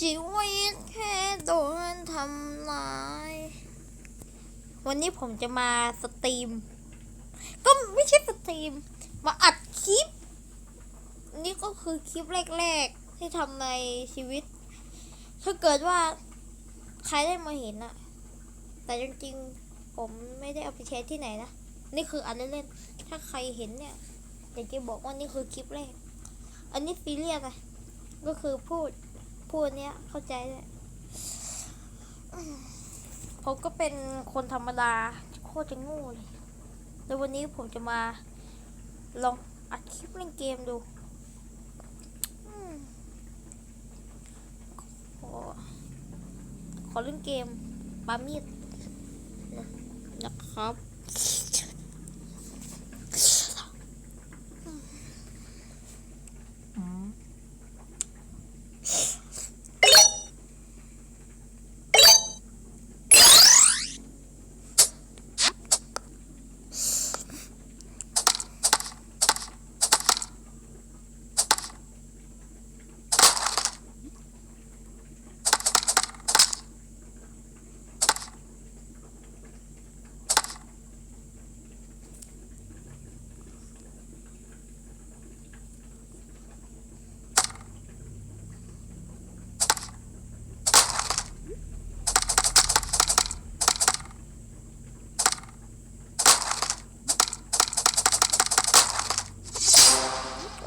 ชีวิตแค่โดนทำลาย วันนี้ผมจะมาสตรีม ก็ไม่ใช่สตรีม มาอัดคลิป นี่ก็คือคลิปแรกๆ ที่ทำในชีวิต ถ้าเกิดว่าใครได้มาเห็นอะแต่จริงๆ ผมไม่ได้เอาไปแชร์ที่ไหนนะ นี่คืออันเล่นๆ ถ้าใครเห็นเนี่ยอยากจะบอกว่านี่คือคลิปแรก อันนี้ซีเรียสนะก็คือพูด พูดเนี้ยเข้าใจเลยผมก็เป็นคนธรรมดาโคตรจะโง่เลยแล้ววันนี้ผมจะมา ลองอัดคลิปเล่นเกมดูขอขอเล่นเกมปามีดนะครับ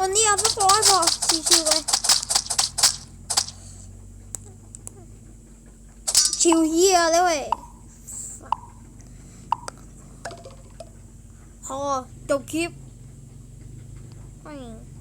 วันนี้เอาไปร้อยพอชิวๆเลยชิวเฮียเลยเว้ยพอจบคลิปไม่ง